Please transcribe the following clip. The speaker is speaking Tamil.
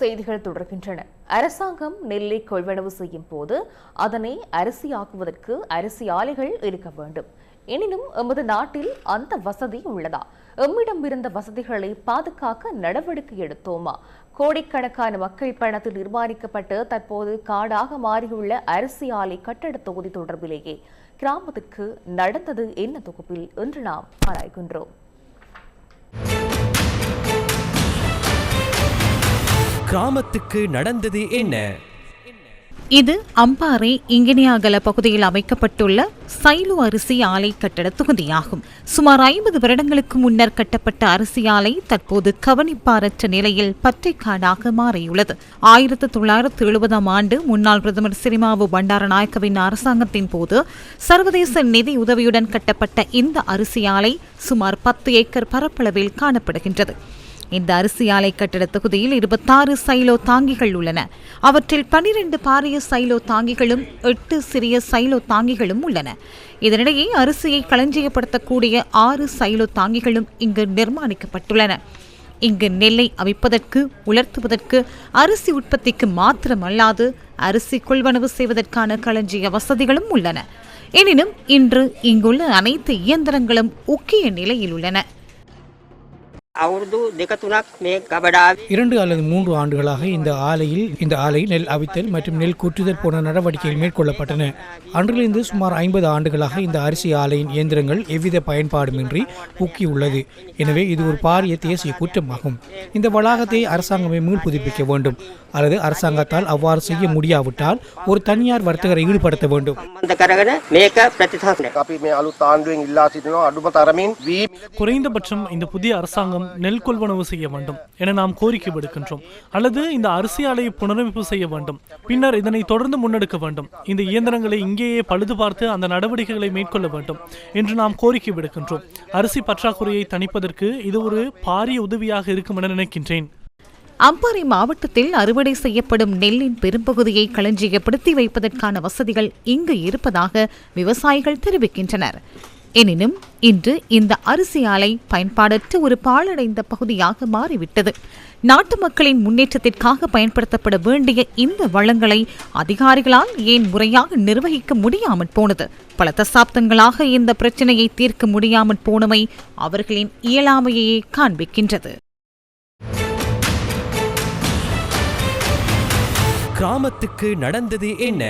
செய்திகள் தொடர்கின்றன. அரசாங்கம் நெல்லை கொள்வனவு செய்யும் போது அதனை அரிசியாக்குவதற்கு அரிசி ஆலைகள் இருக்க வேண்டும். எனினும் எமது நாட்டில் அந்த வசதி உள்ளதா? எம்மிடம் இருந்த வசதிகளை பாதுகாக்க நடவடிக்கை எடுத்தோமா? கோடிக்கணக்கான மக்கள் பணத்தில் நிர்மாணிக்கப்பட்டு தற்போது காடாக மாறியுள்ள அரிசி ஆலை கட்டட தொகுதி தொடர்பிலேயே கிராமத்திற்கு நடந்தது என்ன தொகுப்பில்? என்று நாம் ஆராய்கின்றோம். கிராமத்துக்கு நடந்தது என்ன? இது அம்பாறை இங்கினியாகல பகுதியில் அமைக்கப்பட்டுள்ள சைலு அரிசி ஆலை கட்டட தொகுதியாகும். சுமார் ஐம்பது வருடங்களுக்கு முன்னர் கட்டப்பட்ட அரிசி ஆலை தற்போது கவனிப்பாரற்ற நிலையில் பற்றைக்காடாக மாறியுள்ளது. ஆயிரத்து தொள்ளாயிரத்து எழுபதாம் ஆண்டு முன்னாள் பிரதமர் சிரிமாவு பண்டாரநாயக்கவின் அரசாங்கத்தின் போது சர்வதேச நிதி உதவியுடன் கட்டப்பட்ட இந்த அரிசி ஆலை சுமார் பத்து ஏக்கர் பரப்பளவில் காணப்படுகின்றது. இந்த அரிசி ஆலை கட்டட தொகுதியில் இருபத்தாறு சைலோ தாங்கிகள் உள்ளன. அவற்றில் பனிரெண்டு பாரிய சைலோ தாங்கிகளும் எட்டு சிறிய சைலோ தாங்கிகளும் உள்ளன. இதனிடையே அரிசியை களஞ்சியப்படுத்தக்கூடிய ஆறு சைலோ தாங்கிகளும் இங்கு நிர்மாணிக்கப்பட்டுள்ளன. இங்கு நெல்லை அவிப்பதற்கு உலர்த்துவதற்கு அரிசி உற்பத்திக்கு மாத்திரமல்லாது அரிசி கொள்வனவு செய்வதற்கான களஞ்சிய வசதிகளும் உள்ளன. எனினும் இன்று இங்குள்ள அனைத்து இயந்திரங்களும் உக்கிய நிலையில் உள்ளன. இரண்டு அல்லது மூன்று ஆண்டுகளாக இந்த ஆலையில் இந்த ஆலை நெல் அவித்தல் மற்றும் நெல் கூற்றுதல் போன்ற நடவடிக்கைகள் மேற்கொள்ளப்பட்டன. அன்றிலிருந்து சுமார் ஐம்பது ஆண்டுகளாக இந்த அரிசி ஆலையின் இயந்திரங்கள் எவ்வித பயன்பாடுமின்றி உள்ளது எனவே இது ஒரு பாரிய தேசிய குற்றமாகும். இந்த வளாகத்தை அரசாங்கமே மீள் புதுப்பிக்க வேண்டும். அல்லது அரசாங்கத்தால் அவ்வாறு செய்ய முடியாவிட்டால் ஒரு தனியார் வர்த்தகரை ஈடுபடுத்த வேண்டும். குறைந்தபட்சம் இந்த புதிய அரசாங்கம் நெல் கொள்வனவு செய்ய வேண்டும் என நாம் கோரிக்கை விடுக்கின்றோம் அல்லது இந்த அரிசி ஆலையை புனரமைப்பு செய்ய வேண்டும். பின்னர் இதனை தொடர்ந்து முன்னெடுக்க வேண்டும். இந்த இயந்திரங்களை இங்கேயே பழுது பார்த்து அந்த நடவடிக்கைகளை மேற்கொள்ள வேண்டும் என்று நாம் கோரிக்கை விடுக்கின்றோம் அரிசி பற்றாக்குறையை தணிப்பதற்கு இது ஒரு பாரிய உதவியாக இருக்கும் என நினைக்கின்றேன். அம்பாறை மாவட்டத்தில் அறுவடை செய்யப்படும் நெல்லின் பெரும்பகுதியை களஞ்சியப்படுத்தி வைப்பதற்கான வசதிகள் இங்கு இருப்பதாக விவசாயிகள் தெரிவிக்கின்றனர். எனினும் இன்று இந்த அரிசி ஆலை பயன்பாடற்ற ஒரு பாழடைந்த பகுதியாக மாறிவிட்டது. நாட்டு மக்களின் முன்னேற்றத்திற்காக பயன்படுத்தப்பட வேண்டிய இந்த வளங்களை அதிகாரிகளால் ஏன் முறையாக நிர்வகிக்க முடியாமற் போனது? பல தசாப்தங்களாக இந்த பிரச்சனையை தீர்க்க முடியாமல் போனமை அவர்களின் இயலாமையையே காண்பிக்கின்றது. கிராமத்துக்கு நடந்தது என்ன?